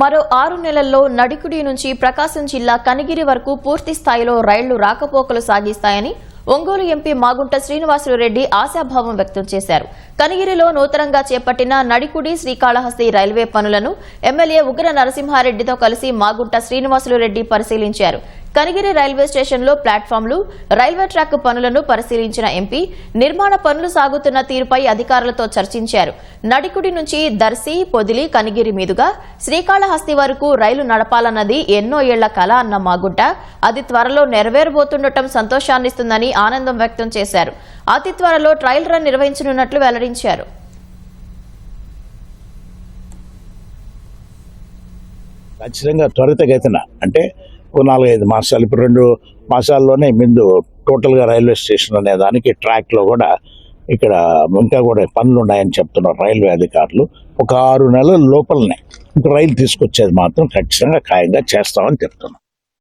మరో ఆరు నెలల్లో నడికుడి నుంచి ప్రకాశం జిల్లా కనిగిరి వరకు పూర్తి స్థాయిలో రైళ్ళు రాకపోకలు సాగిస్తాయని ఒంగోలు ఎంపీ మాగుంట శ్రీనివాసులు రెడ్డి ఆశాభావం వ్యక్తం చేశారు. కనిగిరిలో నూతనంగా చేపట్టిన నడికుడి శ్రీకాళహస్తి రైల్వే పనులను ఎమ్మెల్యే ఉగ్ర నరసింహారెడ్డితో కలిసి మాగుంట శ్రీనివాసులు రెడ్డి పరిశీలించారు. కనిగిరి రైల్వే స్టేషన్లో ప్లాట్ఫామ్లు రైల్వే ట్రాక్ పనులను పరిశీలించిన ఎంపీ నిర్మాణ పనులు సాగుతున్న తీరుపై అధికారులతో చర్చించారు. నడికుడి నుంచి దర్శి పొదిలి కనిగిరి మీదుగా శ్రీకాళహస్తి వరకు రైలు నడపాలన్నది ఎన్నో ఏళ్ళ కల అన్న మాగుంట అది త్వరలో నెరవేరబోతుండటం సంతోషాన్నిస్తుందని ఆనందం వ్యక్తం చేశారు. అతి త్వరలో ట్రయల్ రన్ నిర్వహించనున్నట్లు వెల్లడించారు. ఖచ్చితంగా త్వరితగతిన అంటే ఓ నాలుగైదు మాసాలు ఇప్పుడు రెండు మాసాల్లోనే ముందు టోటల్గా రైల్వే స్టేషన్ అనే దానికి ట్రాక్లో కూడా ఇక్కడ ఇంకా కూడా పనులు ఉన్నాయని చెప్తున్నారు రైల్వే అధికారులు. ఒక ఆరు నెలల లోపలనే. రైలు తీసుకొచ్చేది మాత్రం ఖచ్చితంగా ఖాయంగా చేస్తామని చెప్తున్నారు.